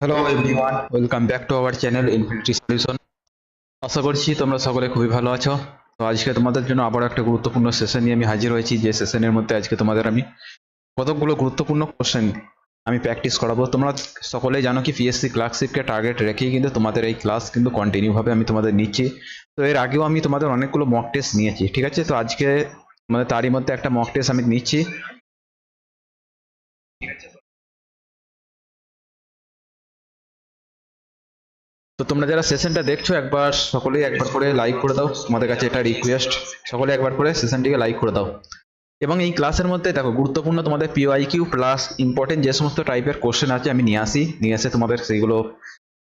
Hello everyone welcome back to our channel Infinity Solution আশা করছি তোমরা সকলে খুবই ভালো আছো। তো আজকে তোমাদের জন্য আবার একটা গুরুত্বপূর্ণ সেশন নিয়ে আমি হাজির হয়েছি। যে সেশনের মধ্যে আজকে তোমাদের আমি কতকগুলো গুরুত্বপূর্ণ কোশ্চেন আমি প্র্যাকটিস করাবো। তোমরা সকলেই জানো কি পিএসসি ক্লার্কশিপকে টার্গেট রেখেই কিন্তু তোমাদের এই ক্লাস কিন্তু কন্টিনিউ ভাবে আমি তোমাদের নিচ্ছি। তো এর আগেও আমি তোমাদের অনেকগুলো মক টেস্ট নিয়েছি, ঠিক আছে? তো আজকে মানে তারই মধ্যে একটা মক টেস্ট আমি নিচ্ছি। তো তোমরা যারা সেশনটা দেখছ, একবার সকলেই একবার করে লাইক করে দাও। তোমাদের কাছে এটা রিকোয়েস্ট সকলে একবার করে সেশনটিকে লাইক করে দাও। এবং এই ক্লাসের মধ্যে দেখো, গুরুত্বপূর্ণ তোমাদের পিওআইকিউ প্লাস ইম্পর্টেন্ট যে সমস্ত টাইপের কোশ্চেন আছে আমি নিয়ে আসি। নিয়ে এসে তোমাদের সেইগুলো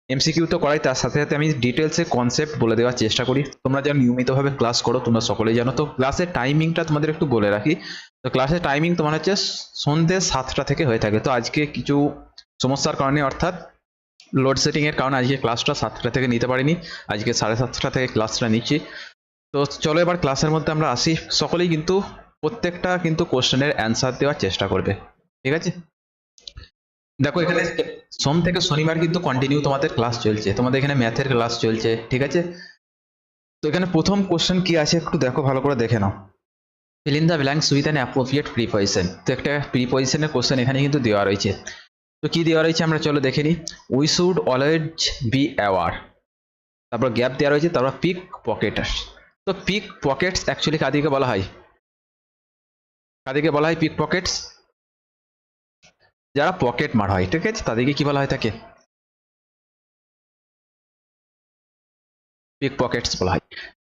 এমসিকিউ তো করাই, তার সাথে সাথে আমি ডিটেলসে কনসেপ্ট বলে দেওয়ার চেষ্টা করি। তোমরা যেন নিয়মিতভাবে ক্লাস করো, তোমরা সকলেই জানো। তো ক্লাসের টাইমিংটা তোমাদের একটু বলে রাখি। তো ক্লাসের টাইমিং তোমার হচ্ছে সন্ধ্যে সাতটা থেকে হয়ে থাকে। তো আজকে কিছু সমস্যার কারণে অর্থাৎ লোডশেডিং এর কারণে আজকে ক্লাসটা সাতটা থেকে নিতে পারিনি। আজকে সাড়ে সাতটা থেকে ক্লাসটা নিচ্ছি। তো চলো এবার ক্লাসের মধ্যে আমরা আসি। সকলেই কিন্তু প্রত্যেকটা কিন্তু কোশ্চেনের অ্যান্সার দেওয়ার চেষ্টা করবে। ঠিক আছে? দেখো এখানে সোম থেকে শনিবার কিন্তু কন্টিনিউ তোমাদের ক্লাস চলছে। তোমাদের এখানে ম্যাথের ক্লাস চলছে। ঠিক আছে? তো এখানে প্রথম কোশ্চেন কি আছে একটু দেখো, ভালো করে দেখে নাও। Fill in the blanks with an appropriate preposition তো একটা প্রিপজিশনের কোশ্চেন এখানে কিন্তু দেওয়া রয়েছে। তো কি দেওয়া রয়েছে আমরা চলো দেখে নিই। We should always be aware তারপর গ্যাপ দেওয়া রয়েছে, তারপর পিক পকেটার্স তো পিক পকেটস অ্যাকচুয়ালি কাদিকে বলা হয়? কাদিকে বলা হয় পিক পকেটস যারা পকেট মার হয়, ঠিক আছে? তাদেরকে কি বলা হয় থাকে পিক পকেটস বলা হয়।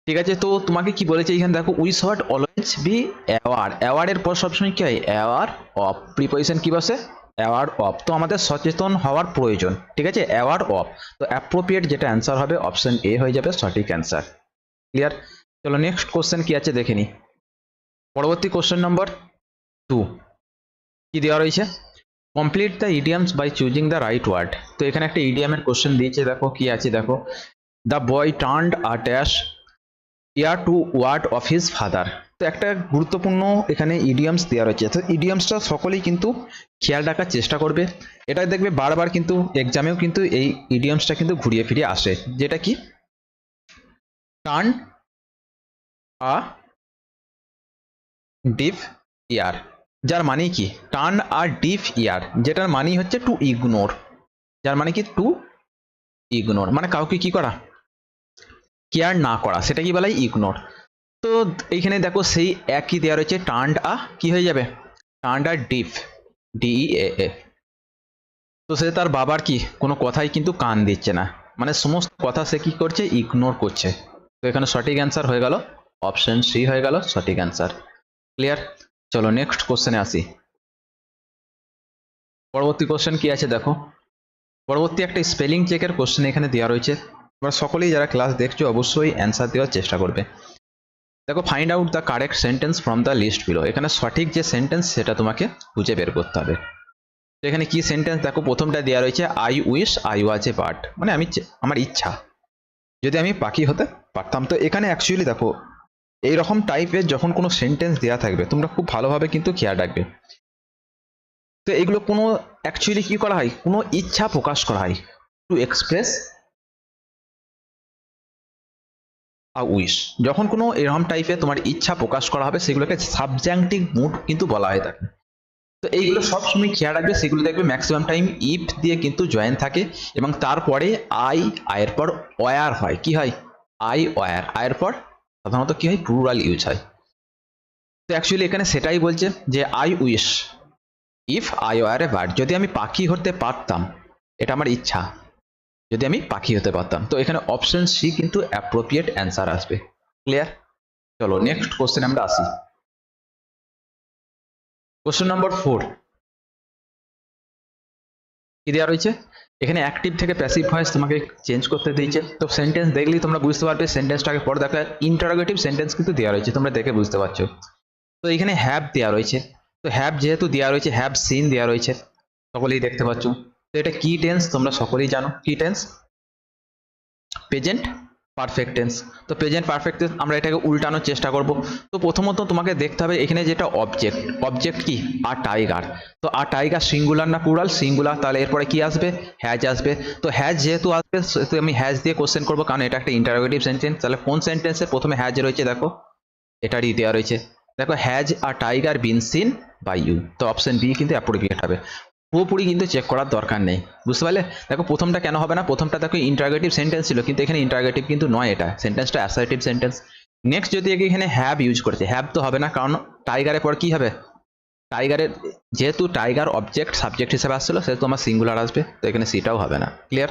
ঠিক আছে, তো তোমাকে কি বলেছে এখানে? দেখো we should always be aware অ্যাওয়ার্ডের পর সবসময় কি হয়? অ্যাওয়ার অফ প্রিপোজিশন কি বসে? অ্যাওয়ার অফ তো আমাদের সচেতন হওয়ার প্রয়োজন, ঠিক আছে? অ্যাওয়ার অফ তো অ্যাপ্রোপ্রিয়েট যেটা অ্যান্সার হবে অপশন এ হয়ে যাবে সঠিক অ্যান্সার ক্লিয়ার চলো নেক্সট কোশ্চেন কি আছে দেখে নিই পরবর্তী কোশ্চেন নম্বর টু কি দেওয়া রয়েছে? Complete the idioms by choosing the right word তো এখানে একটা ইডিয়ামের কোশ্চেন দিয়েছে, দেখো কি আছে, দেখো। The boy turned a dash ear to word of his father. তো একটা গুরুত্বপূর্ণ এখানে ইডিয়ামস দেওয়া রয়েছে। তো ইডিয়ামসটা সকলেই কিন্তু খেয়াল রাখার চেষ্টা করবে। এটা দেখবে বারবার কিন্তু এক্সামেও কিন্তু এই ইডিয়ামসটা কিন্তু ঘুরিয়ে ফিরিয়ে আসে। যেটা কি? টার্ন আ ডিপ ইয়ার যার মানে কি? টার্ন আর ডিফ ইয়ার যেটার মানেই হচ্ছে টু ইগনোর যার মানে কি? টু ইগনোর মানে কাউকে কি করা? কেয়ার না করা সেটা কি বলা? হয় ইগনোর তো এইখানে দেখো সেই একই দেওয়া রয়েছে টার্ন আ কি হয়ে যাবে? টার্ন আর ডিফ ডিই এ তো সে তার বাবার কি? কোনো কথাই কিন্তু কান দিচ্ছে না। মানে সমস্ত কথা সে কি করছে? ইগনোর করছে। তো এখানে সঠিক অ্যান্সার হয়ে গেল। অপশন সি হয়ে গেল সঠিক অ্যান্সার ক্লিয়ার চলো নেক্সট কোশ্চেনে আসি। পরবর্তী কোশ্চেন কি আছে দেখো? পরবর্তী একটা স্পেলিং চেকের কোশ্চেন এখানে দেওয়া রয়েছে। তোমরা সকলেই যারা ক্লাস দেখছ, অবশ্যই অ্যান্সার দেওয়ার চেষ্টা করবে। দেখো find out the correct sentence from the list below এখানে সঠিক যে সেন্টেন্স সেটা তোমাকে খুঁজে বের করতে হবে। তো এখানে কি সেন্টেন্স দেখো, প্রথমটা দেওয়া রয়েছে I wish I was a part মানে আমি আমার ইচ্ছা। যদি আমি পাখি হতে পারতাম। তো এখানে অ্যাকচুয়ালি দেখো, এইরকম টাইপের যখন কোনো সেন্টেন্স দেওয়া থাকবে, তোমরা খুব ভালোভাবে কিন্তু খেয়াল রাখবে। তো এগুলো কোনো অ্যাকচুয়ালি কি করা হয়? কোনো ইচ্ছা প্রকাশ করা হয়। টু এক্সপ্রেস উইশ যখন কোনো এরকম টাইপের তোমার ইচ্ছা প্রকাশ করা হবে, সেগুলোকে সাবজেক্টিভ মুড কিন্তু বলা হয় থাকে। তো এইগুলো সবসময় খেয়াল রাখবে, সেগুলো দেখবে ম্যাক্সিমাম টাইম ইফ দিয়ে কিন্তু জয়েন থাকে এবং তারপরে আই আয়ের পর ওয়ার হয়। কি হয়? আই ওয়ার আয়ের পর সাধারণত কি হয়? প্লুরাল ইউজ হয়। তো অ্যাকচুয়ালি এখানে সেটাই বলছে যে I wish if I were a bird যদি আমি পাখি হতে পারতাম, এটা আমার ইচ্ছা। যদি আমি পাখি হতে পারতাম। তো এখানে অপশন সি কিন্তু অ্যাপ্রোপ্রিয়েট অ্যান্সার আসবে। ক্লিয়ার চলো নেক্সট কোশ্চেন আমরা আসি। কোশ্চেন নম্বর ফোর কি দেওয়া রয়েছে? এখানে অ্যাক্টিভ থেকে প্যাসিভ ভয়েস তোমাকে চেঞ্জ করতে দিয়েছে। তো সেন্টেন্স দেখলেই তোমরা বুঝতে পারবে সেন্টেন্সটাকে পরে দেখা ইন্টারোগেটিভ সেন্টেন্স কিন্তু দেওয়া রয়েছে, তোমরা দেখে বুঝতে পারছ। তো এখানে হ্যাভ দেওয়া রয়েছে। তো হ্যাভ যেহেতু দেওয়া রয়েছে হ্যাভ সিন দেওয়া রয়েছে। সকলেই দেখতে পাচ্ছ। তো এটা কি টেন্স তোমরা সকলেই জানো। কি টেন্স প্রেজেন্ট পারফেক্ট টেন্স তো প্রেজেন্ট পারফেক্ট টেন্স আমরা এটাকে উল্টানোর চেষ্টা করব। তো প্রথমত তোমাকে দেখতে হবে এখানে যেটা অবজেক্ট অবজেক্ট কি? আর টাইগার তো আর টাইগার সিঙ্গুলার না প্লুরাল সিঙ্গুলার তাহলে এরপরে কি আসবে? হ্যাজ আসবে। তো হ্যাজ যেহেতু আসবে, সেহেতু আমি হ্যাজ দিয়ে কোশ্চেন করব, কারণ এটা একটা ইন্টারোগেটিভ সেন্টেন্স তাহলে কোন সেন্টেন্সে প্রথমে হ্যাজ রয়েছে? দেখো, এটারই দেওয়া রয়েছে। দেখো has R tiger been seen by you তো অপশন বি কিন্তু অ্যাপ্রোপ্রিয়েট হবে। পুরোপুরি কিন্তু চেক করার দরকার নেই। বুঝতে পারলে? দেখো, প্রথমটা কেন হবে না? প্রথমটা দেখো ইন্টারগেটিভ সেন্টেন্স ছিল, কিন্তু এখানে ইন্টারগেটিভ কিন্তু নয় এটা। সেন্টেন্সটা অ্যাসার্টিভ সেন্টেন্স নেক্সট যদি এখানে হ্যাব ইউজ করেছে হ্যাব তো হবে না, কারণ টাইগারের পর কি হবে? টাইগারের যেহেতু টাইগার অবজেক্ট সাবজেক্ট হিসেবে আসছিল, সেহেতু আমার সিঙ্গুলার আসবে, তো এখানে সিটাও হবে না। ক্লিয়ার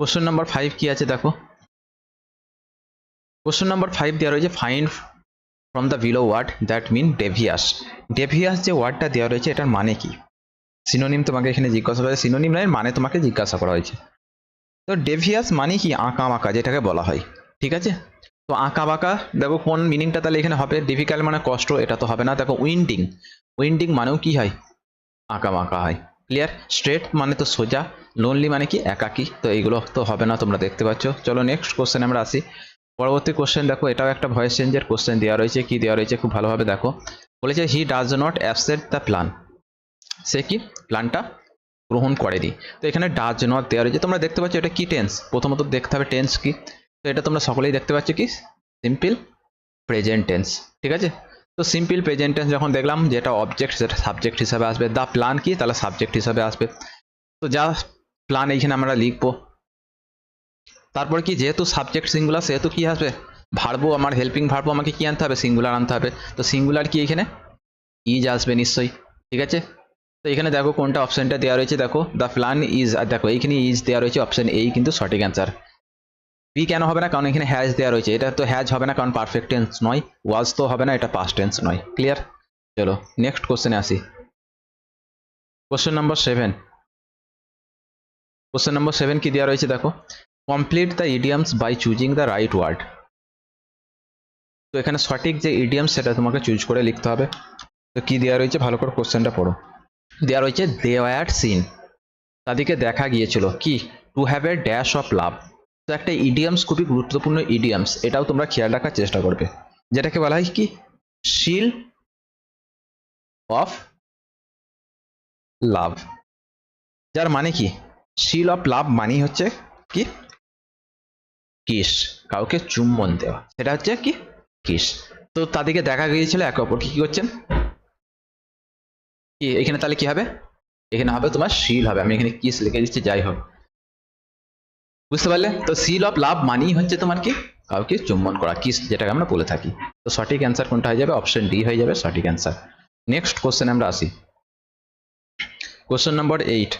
কোশ্চেন নাম্বার ফাইভ কি আছে দেখো? কোশ্চেন নাম্বার ফাইভ দেওয়া রয়েছে find from the below word that mean devious devious যে ওয়ার্ডটা দেওয়া রয়েছে, এটার মানে কি? সিনোনিম তোমাকে এখানে জিজ্ঞাসা করা সিনোনিম নয় মানে তোমাকে জিজ্ঞাসা করা হয়েছে। তো ডেভিয়াস মানে কি? আঁকা বাঁকা, যেটাকে বলা হয়। ঠিক আছে? তো আঁকা বাঁকা, দেখো কোন মিনিংটা তাহলে এখানে হবে? ডিফিকাল্ট মানে কষ্ট, এটা তো হবে না। দেখো উইন্ডিং উইন্ডিং মানেও কি হয়? আঁকা বাঁকা হয়। ক্লিয়ার স্ট্রেট মানে তো সোজা লোনলি মানে কি? একাকি। তো এইগুলো তো হবে না, তোমরা দেখতে পাচ্ছ। চলো নেক্সট কোশ্চেন আমরা আসি। পরবর্তী কোশ্চেন দেখো, এটাও একটা ভয়েস চেঞ্জের কোশ্চেন দেওয়া রয়েছে কি দেওয়া রয়েছে খুব ভালোভাবে দেখো। বলেছে he does not accept the plan সে কি? প্ল্যানটা গ্রহণ করেনি। তো এখানে ডাজ নট দেওয়া রয়েছে, তোমরা দেখতে পাচ্ছ এটা কি টেন্স প্রথমত দেখতে হবে টেন্স কি। তো এটা তোমরা সকলেই দেখতে পাচ্ছ কি? সিম্পল প্রেজেন্ট টেন্স ঠিক আছে? তো সিম্পল প্রেজেন্ট টেন্স যখন দেখলাম যেটা অবজেক্ট সেটা সাবজেক্ট হিসাবে আসবে। দ্য প্ল্যান কি? তাহলে সাবজেক্ট হিসাবে আসবে। তো যা প্ল্যান এইখানে আমরা লিখব। তারপর কি, যেহেতু সাবজেক্ট সিঙ্গুলার সেহেতু কি আসবে? ভার্বো আমার হেল্পিং ভার্বো আমাকে কি আনতে হবে? সিঙ্গুলার আনতে হবে। তো সিঙ্গুলার কি এখানে? ইজ আসবে নিশ্চয়ই। ঠিক আছে? তো এখানে দেখো কোনটা অপশনটা দেওয়া রয়েছে। দেখো দ্য প্ল্যান ইজ আর দেখো, এইখানে ইজ দেওয়া রয়েছে অপশন এই কিন্তু সঠিক অ্যান্সার বি কেন হবে না? কারণ এখানে হ্যাজ দেওয়া রয়েছে। এটা তো হ্যাজ হবে না, কারণ পারফেক্ট টেন্স নয়। ওয়াজ তো হবে না, এটা পাস্ট টেন্স নয়। ক্লিয়ার চলো নেক্সট কোশ্চেনে আসি। Question number seven question number seven কি দেওয়া রয়েছে? দেখো। Complete the idioms by choosing the right word তো এখানে সঠিক যে ইডিয়াম সেটা তোমাকে চুজ করে লিখতে হবে। তো কি দেওয়া রয়েছে? ভালো করে কোশ্চেনটা পড়ো। দেওয়া রয়েছে দে ওয়ার সিন তাদেরকে দেখা গিয়েছিল। কি? To have a dash of love তো একটা ইডিয়ামস খুবই গুরুত্বপূর্ণ ইডিয়ামস এটাও তোমরা খেয়াল রাখার চেষ্টা করবে। যেটাকে বলা হয় কি? শিল অফ লাভ যার মানে কি? শিল অফ লাভ মানেই হচ্ছে কি? কিস, কাউকে চুম্বন দেওয়া। সেটা হচ্ছে কি? কিস। তো তাদেরকে দেখা গিয়েছিল, একে অপরকে কি করছেন? কি, এখানে তাহলে কি হবে? এখানে হবে তোমার শিল হবে। আমি এখানে কিস লিখে দিচ্ছি, যাই হোক। বুঝতে পারলে? তো সিল অফ লাভ মানেই হচ্ছে তোমার কি? কাউকে চুম্বন করা, কিস, যেটাকে আমরা বলে থাকি। তো সঠিক অ্যান্সার কোনটা হয়ে যাবে? অপশন ডি হয়ে যাবে সঠিক অ্যান্সার নেক্সট কোশ্চেন আমরা আসি। Question number eight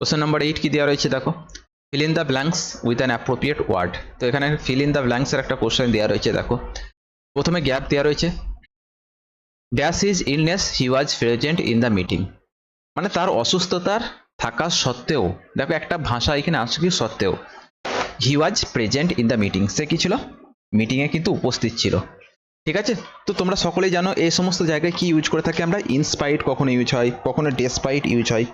question number eight কি দেওয়া রয়েছে, দেখো। Fill in the blanks with an appropriate word তো এখানে ফিল ইন দ্য ব্ল্যাঙ্কসের একটা কোশ্চেন দেওয়া রয়েছে, দেখো। প্রথমে গ্যাপ দেওয়া রয়েছে। Dash is illness he was present in the meeting মানে তার অসুস্থতার থাকা সত্ত্বেও, দেখো একটা ভাষা এখানে আসছে কি সত্ত্বেও। He was present in the meeting সে কি ছিল? মিটিংয়ে কিন্তু উপস্থিত ছিল। ঠিক আছে? তো তোমরা সকলেই জানো, এই সমস্ত জায়গায় কি ইউজ করে থাকি আমরা? ইনস্পাইট কখনো ইউজ হয়? কখনো ডেসপাইট ইউজ হয়?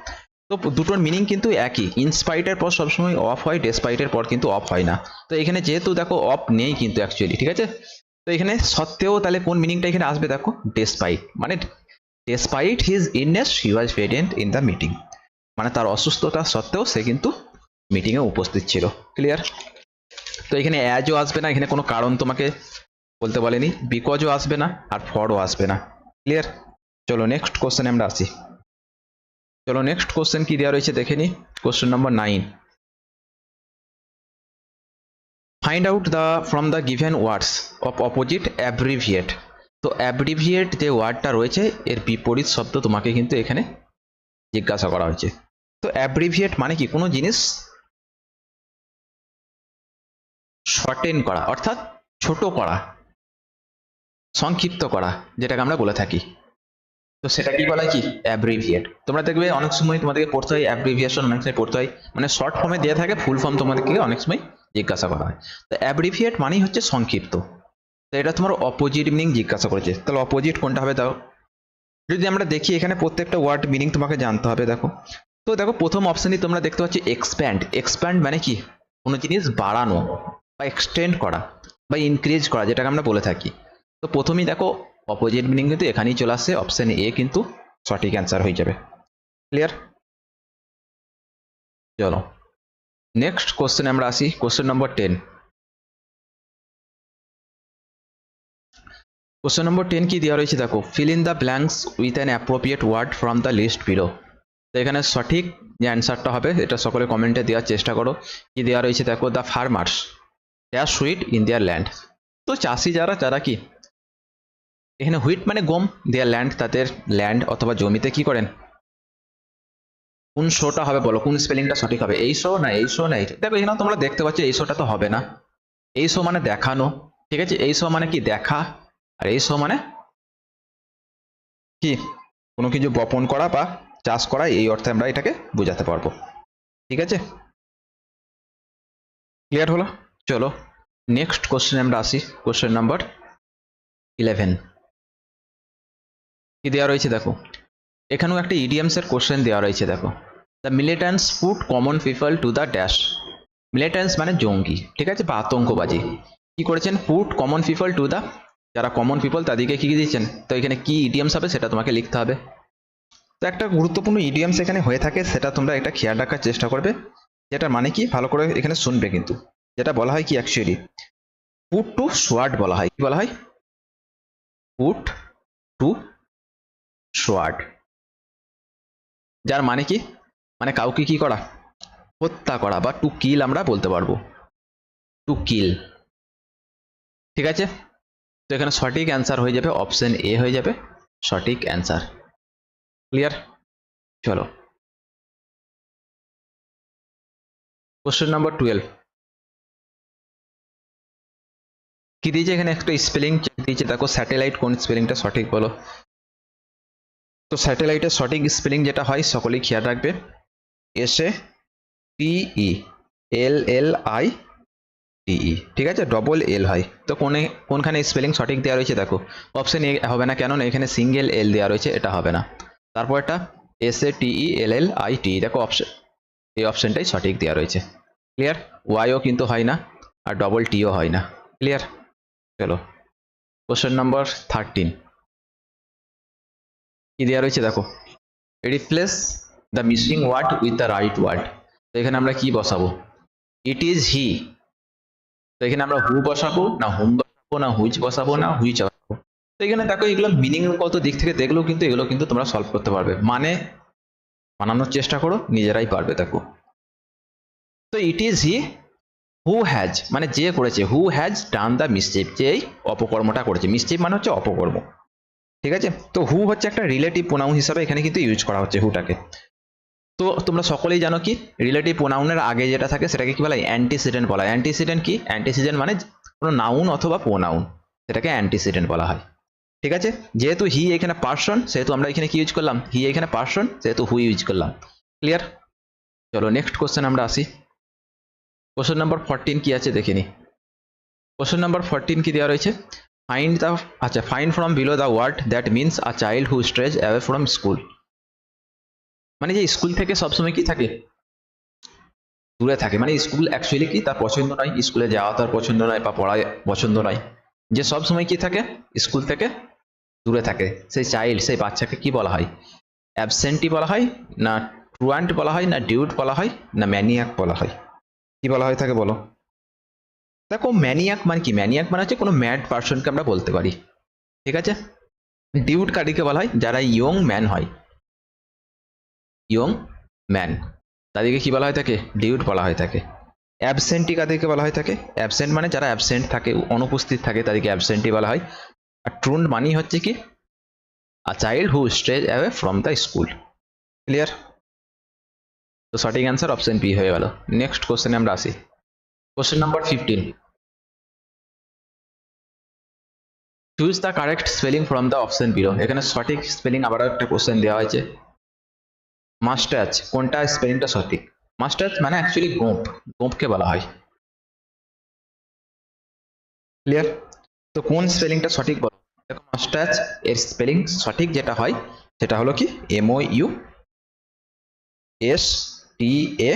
তো দুটোর মিনিং কিন্তু একই। ইনস্পাইটের পর সবসময় অফ হয় ডেসপাইটের পর কিন্তু অফ হয় না। তো এখানে যেহেতু দেখো অফ নেই কিন্তু অ্যাকচুয়ালি ঠিক আছে? তো এখানে সত্ত্বেও তাহলে কোন মিনিংটা এখানে আসবে দেখো? ডেসপাইট মানে despite his illness he was present in the meeting মানে তার অসুস্থতা সত্ত্বেও সে কিন্তু মিটিংয়ে উপস্থিত ছিল। ক্লিয়ার তো এখানে অ্যাজও আসবে না, এখানে কোনো কারণ তোমাকে বলতে বলেনি। বিকজও আসবে না, আর ফরও আসবে না। ক্লিয়ার চলো নেক্সট কোশ্চেনে আমরা আসি। চলো নেক্সট কোশ্চেন কি দেওয়া রয়েছে দেখে নিই question number nine find out the from the given words of opposite abbreviate তো অ্যাব্রিভিয়েট যে ওয়ার্ডটা রয়েছে, এর বিপরীত শব্দ তোমাকে কিন্তু এখানে জিজ্ঞাসা করা হয়েছে। তো অ্যাব্রিভিয়েট মানে কি? কোনো জিনিস শর্টেন করা, অর্থাৎ ছোট করা, সংক্ষিপ্ত করা, যেটাকে আমরা বলে থাকি। তো সেটা কি বলা কি? অ্যাব্রিভিয়েট তোমরা দেখবে অনেক সময় তোমাদেরকে পড়তে হয় অ্যাব্রিভিয়েশন অনেক সময় পড়তে হয়। মানে শর্ট ফর্মে দেওয়া থাকে ফুল ফর্ম তোমাদেরকে অনেক সময় জিজ্ঞাসা করা হয়। তো অ্যাব্রিভিয়েট মানেই হচ্ছে সংক্ষিপ্ত। তো এটা তোমার অপোজিট মিনিং জিজ্ঞাসা করেছে। তাহলে অপোজিট কোনটা হবে দাও? যদি আমরা দেখি এখানে প্রত্যেকটা ওয়ার্ড মিনিং তোমাকে জানতে হবে, দেখো। তো দেখো, প্রথম অপশনই তোমরা দেখতে পাচ্ছ এক্সপ্যান্ড এক্সপ্যান্ড মানে কি? কোনো জিনিস বাড়ানো বা এক্সটেন্ড করা বা ইনক্রিজ করা, যেটাকে আমরা বলে থাকি। তো প্রথমেই দেখো অপোজিট মিনিং কিন্তু এখানেই চলে আসছে অপশন এ কিন্তু সঠিক অ্যান্সার হয়ে যাবে। ক্লিয়ার চলো। নেক্সট কোশ্চেন আমরা আসি question number ten question number ten কি দেওয়া রয়েছে দেখো fill in the blanks with an appropriate word from the list below তো এখানে সঠিক যে অ্যান্সারটা হবে, এটা সকলে কমেন্টে দেওয়ার চেষ্টা করো। কি দেওয়া রয়েছে দেখো the farmers they are sweet in their land তো চাষি যারা যারা কি? এখানে হুইট মানে গম? দেয়ার ল্যান্ড তাদের ল্যান্ড অথবা জমিতে কি করেন? কোন শোটা হবে বলো? কোন স্পেলিংটা সঠিক হবে? এই শো না, এই শো না। দেখো এখানে তোমরা দেখতে পাচ্ছ, এই শোটা তো হবে না। এই শো মানে দেখানো, ঠিক আছে? এই শো মানে কি? দেখা। আর এই শো মানে কি? কোনো কিছু বপন করা বা চাষ করা, এই অর্থে আমরা এটাকে বোঝাতে পারব। ঠিক আছে? ক্লিয়ার হলো? চলো নেক্সট কোশ্চেন আমরা আসি। কোশ্চেন নাম্বার ইলেভেন কি দেওয়া রয়েছে দেখো? এখানেও একটা ইডিএমস এর কোশ্চেন দেওয়া রয়েছে দেখো। The militants food common people to the dash militants মানে জঙ্গি, ঠিক আছে? বা আতঙ্কবাজি কি করেছেন? Food common people to the যারা কমন পিপল তাদেরকে কি দিচ্ছেন তো এখানে কি ইডিএমস হবে সেটা তোমাকে লিখতে হবে। তো একটা গুরুত্বপূর্ণ ইডিএমস এখানে হয়ে থাকে, সেটা তোমরা একটা খেয়াল রাখার চেষ্টা করবে। যেটা মানে কি? ভালো করে এখানে শুনবে কিন্তু। যেটা বলা হয় কি অ্যাকচুয়ালি পুট টু সোয়ার্ড বলা হয়। কি বলা হয়? Put to sword. যার মানে কি? মানে কাউকে কি করা? হত্যা করা বা টু কিল আমরা বলতে পারব। টু কিল ঠিক আছে? তো এখানে সঠিক অ্যান্সার হয়ে যাবে অপশন এ হয়ে যাবে, সঠিক অ্যান্সার ক্লিয়ার চলো। কোশ্চেন নাম্বার টুয়েলভ কি দিয়েছে এখানে? একটা স্পেলিং চেক দিয়েছে। দেখো স্যাটেলাইট কোন স্পেলিংটা সঠিক বলো। তো স্যাটেলাইটের সঠিক স্পেলিং যেটা হয়, সকলেই খেয়াল রাখবে। S A TE L L I টিই ঠিক আছে? ডবল এল হয়। তো কোনে, কোনখানে স্পেলিং সঠিক দেওয়া রয়েছে দেখো। অপশন এ হবে না কেন না, এখানে সিঙ্গেল এল দেওয়া রয়েছে, এটা হবে না। তারপর এটা S A TE L L I T দেখো অপশন এই অপশনটাই সঠিক দেওয়া রয়েছে। ক্লিয়ার ওয়াইও কিন্তু হয় না, আর ডবল টিও হয় না। ক্লিয়ার চলো। কোশ্চেন নাম্বার থার্টিন কি দেওয়া রয়েছে দেখো? Replace the missing word with the right word তো এখানে আমরা কি বসাবো? ইট ইজ হি তো এখানে আমরা হু বসাবো, না হুম বসাবো, না হুইচ বসাবো, না হুইচ বসাবো? তো এখানে দেখো এগুলো মিনিং কত দিক থেকে দেখলেও কিন্তু এগুলো কিন্তু তোমরা সলভ করতে পারবে। মানে বানানোর চেষ্টা করো, নিজেরাই পারবে, দেখো। তো it is he who has মানে যে করেছে হু হ্যাজ ডান দ্য মিসচিপ যে এই অপকর্মটা করেছে। মিসচিপ মানে হচ্ছে অপকর্ম। ঠিক আছে? তো হু হচ্ছে একটা রিলেটিভ প্রোনাউন হিসাবে এখানে কিন্তু ইউজ করা হচ্ছে হুটাকে তো তোমরা সকলেই জানো কি? রিলেটিভ প্রোনাউনের আগে যেটা থাকে সেটাকে কি বলা? হয় অ্যান্টিসিডেন্ট বলা হয়। অ্যান্টিসিডেন্ট কি? অ্যান্টিসিডেন্ট মানে কোনো নাউন অথবা প্রোনাউন সেটাকে অ্যান্টিসিডেন্ট বলা হয়। ঠিক আছে? যেহেতু হি এখানে পার্সন সেহেতু আমরা এখানে কি ইউজ করলাম? হি এখানে পার্সন সেহেতু হু ইউজ করলাম। ক্লিয়ার চলো নেক্সট কোশ্চেন আমরা আসি। কোশ্চেন নাম্বার ফোরটিন কি আছে দেখে নি। কোশ্চেন নাম্বার ফোরটিন কি দেওয়া রয়েছে? ফাইন্ড দ্য আচ্ছা find from below the word that means a child who strays away from school মানে যে স্কুল থেকে সবসময় কি থাকে? দূরে থাকে। মানে স্কুল অ্যাকচুয়ালি কি? তার পছন্দ নয়। স্কুলে যাওয়া তার পছন্দ নয় বা পড়ায় পছন্দ নয়। যে সব সময় কি থাকে? স্কুল থেকে দূরে থাকে। সেই চাইল্ড সেই বাচ্চাকে কি বলা হয়? অ্যাবসেন্টি বলা হয়, না ট্রুয়ান্ট বলা হয়, না ডিউট বলা হয়, না ম্যানিয়াক বলা হয়। কি বলা হয় থাকে বলো? দেখো ম্যানিয়াক মানে কি? ম্যানিয়াক মানে হচ্ছে কোনো ম্যাড পার্সনকে আমরা বলতে পারি। ঠিক আছে? ডিউট কারিকে বলা হয়, যারা ইয়ং ম্যান হয়। ইয়ং ম্যান তাদেরকে কি বলা হয় থাকে ডিউট বলা হয় থাকে অ্যাবসেন্টি কাদেরকে বলা হয় থাকে অ্যাবসেন্ট মানে যারা অ্যাবসেন্ট থাকে, অনুপস্থিত থাকে, তাদেরকে অ্যাবসেন্টি বলা হয়। আর ট্রুন্ড মানি হচ্ছে কি? A child who strays away from the school clear তো সঠিক অ্যান্সার অপশন বি হয়ে গেল। নেক্সট কোশ্চেনে আমরা আসি। Question number fifteen choose the correct spelling from the option below এখানে সঠিক স্পেলিং আবার একটা কোশ্চেন দেওয়া হয়েছে। মাস্টাচ কোনটা স্পেলিংটা সঠিক? মাস্টাচ মানে অ্যাকচুয়ালি গোপ গোপকে বলা হয়। ক্লিয়ার তো কোন স্পেলিংটা সঠিক বলো? দেখো মাস্টাচ এর স্পেলিং সঠিক যেটা হয়, সেটা হলো কি? M O U S T A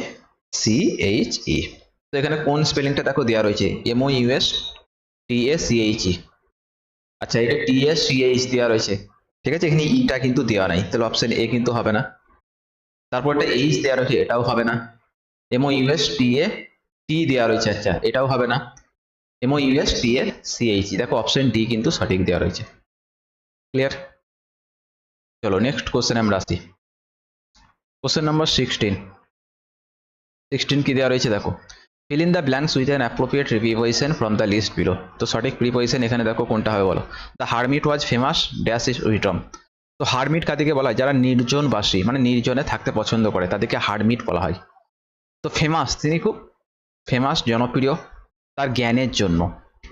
C H E তো এখানে কোন স্পেলিংটা দেখো দেওয়া রয়েছে? M O U S T A C H আচ্ছা এটা টি এস সি দেওয়া রয়েছে। ঠিক আছে, এখানে ইটা কিন্তু দেওয়া নাই। তাহলে অপশন এ কিন্তু হবে না। তারপরটা এইচ দেওয়া রয়েছে, এটাও হবে না। এমও ইউএস টি এ টি দেওয়া রয়েছে আচ্ছা এটাও হবে না। M O U S T A C H দেখো অপশন ডি কিন্তু সঠিক দেওয়া রয়েছে। ক্লিয়ার চলো নেক্সট কোশ্চেন আমরা আসি। কোশ্চেন নাম্বার সিক্সটিন সিক্সটিন কি দেওয়া রয়েছে, দেখো। Fill in the blanks with an appropriate preposition from the list below তো সঠিক প্রিপোজিশন এখানে দেখো কোনটা হবে বলো। The hermit was famous dash his wisdom তো হারমিট কাদেরকে বলা হয়? যারা নির্জনবাসী মানে নির্জনে থাকতে পছন্দ করে, তাদেরকে হারমিট বলা হয়। তো ফেমাস তিনি খুব ফেমাস জনপ্রিয়, তার জ্ঞানের জন্য।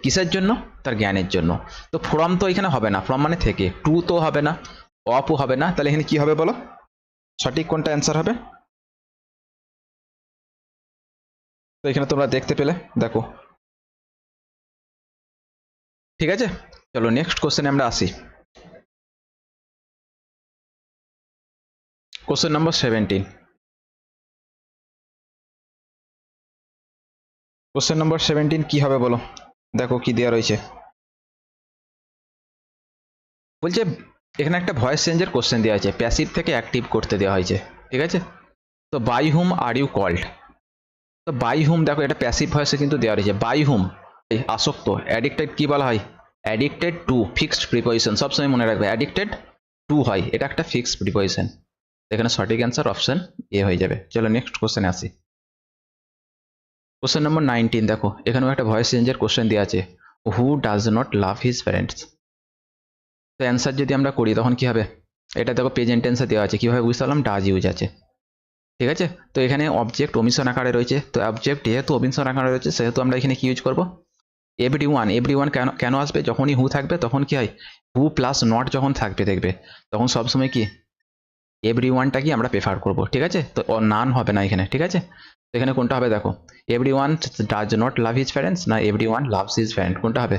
কিসের জন্য? তার জ্ঞানের জন্য। তো ফ্রম তো এখানে হবে না। ফ্রম মানে থেকে। টু তো হবে না। অপও হবে না। তাহলে এখানে কি হবে বলো? সঠিক কোনটা অ্যান্সার হবে? তো এখানে তোমরা দেখতে পেলে, দেখো। ঠিক আছে? চলো নেক্সট কোশ্চেনে আমরা আসি। Question number seventeen question number seventeen কি হবে বলো? দেখো কি দেওয়া রয়েছে। বলছে, এখানে একটা ভয়েস চেঞ্জের কোশ্চেন দেওয়া আছে। প্যাসিভ থেকে অ্যাক্টিভ করতে দেওয়া হয়েছে। ঠিক আছে? তো by whom are you called by home দেখো, এটা প্যাসিভ ভয়েসে কিন্তু দেওয়া রয়েছে। বাই হোম আসক্ত অ্যাডিক্টেড কি বলা হয়? অ্যাডিক্টেড টু ফিক্সড প্রিপোজিশন সবসময় মনে রাখবে অ্যাডিক্টেড টু হয়। এটা একটা ফিক্সড প্রিপোজিশন এখানে সঠিক অ্যান্সার অপশন এ হয়ে যাবে। চলো নেক্সট কোশ্চেনে আসি। কোশ্চেন নম্বর নাইনটিন দেখো, এখানেও একটা ভয়েস চেঞ্জের কোশ্চেন দেওয়া আছে। Who does not love his parents তো অ্যান্সার যদি আমরা করি, তখন কি হবে? এটা দেখো প্রেজেন্ট টেন্সে দেওয়া আছে। কীভাবে বুঝতে পারলাম? ডাজ ইউজ আছে। ঠিক আছে? তো এখানে অবজেক্ট ওমিশন আকারে রয়েছে। তো অবজেক্ট যেহেতু ওমিশন আকারে রয়েছে, সেহেতু আমরা এখানে কি ইউজ করব? এভরি ওয়ান এভরি ওয়ান কেন কেন আসবে? যখনই হু থাকবে, তখন কি হয়? হু প্লাস নট যখন থাকবে, দেখবে, তখন সবসময় কি? এভরি ওয়ানটা কি আমরা প্রেফার করব, ঠিক আছে? তো নান হবে না এখানে, ঠিক আছে? তো এখানে কোনটা হবে দেখো? Everyone does not love his parents না every one loves his parent কোনটা হবে?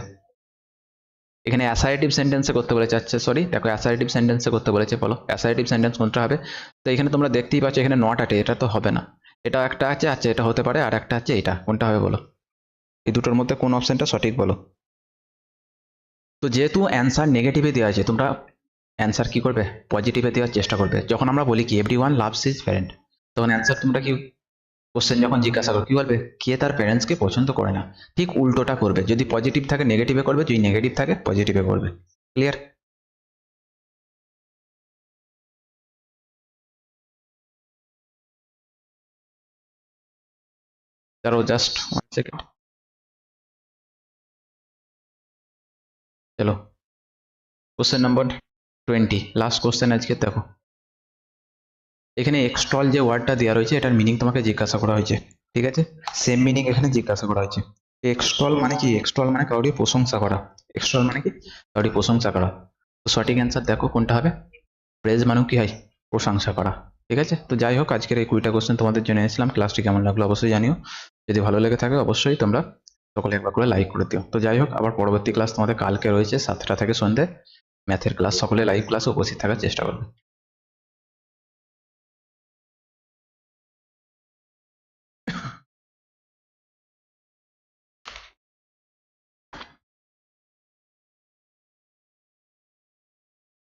এখানে অ্যাসারেটিভ সেন্টেন্সে করতে বলেছে আচ্ছা সরি দেখো অ্যাসারেটিভ সেন্টেন্সে করতে বলেছে, বলো অ্যাসারেটিভ সেন্টেন্স কোনটা হবে? তো এখানে তোমরা দেখতেই পাচ্ছ, এখানে নট আছে এটা তো হবে না। এটা একটা আছে আচ্ছা এটা হতে পারে, আর একটা আছে, এটা, কোনটা হবে বলো? এই দুটোর মধ্যে কোন অপশনটা সঠিক বলো? তো যেহেতু অ্যান্সার নেগেটিভে দেওয়া আছে, তোমরা অ্যান্সার কি করবে? পজিটিভে দেওয়ার চেষ্টা করবে। যখন আমরা বলি কি every one loves his parent তখন অ্যান্সার তোমরা কি কোশ্চেন যখন জিজ্ঞাসা করো, কি বলবে? কে তার প্যারেন্টসকে পছন্দ করে না? ঠিক উল্টোটা করবে। যদি পজিটিভ থাকে নেগেটিভে করবে, যদি নেগেটিভ থাকে পজিটিভে করবে। ক্লিয়ার দাঁড়ো জাস্ট ওয়ান সেকেন্ড চলো question number twenty last question আজকে, দেখো। এখানে এক্সটল যে ওয়ার্ডটা দেওয়া রয়েছে, এটার মিনিং তোমাকে জিজ্ঞাসা করা হয়েছে, ঠিক আছে? সেম মিনিং এখানে জিজ্ঞাসা করা হয়েছে। এক্সটল মানে কি? এক্সটল মানে কাউরি প্রশংসা করা। এক্সটল মানে কি? কাউরি প্রশংসা করা। তো সঠিক অ্যান্সার দেখো কোনটা হবে। প্রেজ মানে কি হয়? প্রশংসা করা। ঠিক আছে? তো যাই হোক, আজকের এই কুড়িটা কোশ্চেন তোমাদের জন্য এসেছিলাম ক্লাসটি কেমন লাগল অবশ্যই জানিও। যদি ভালো লেগে থাকে অবশ্যই তোমরা সকলে একবার করে লাইক করে দিও। তো যাই হোক, আবার পরবর্তী ক্লাস তোমাদের কালকে রয়েছে, সাতটা থেকে সন্ধ্যে ম্যাথের ক্লাস সকলে লাইভ ক্লাসে উপস্থিত থাকার চেষ্টা করবে।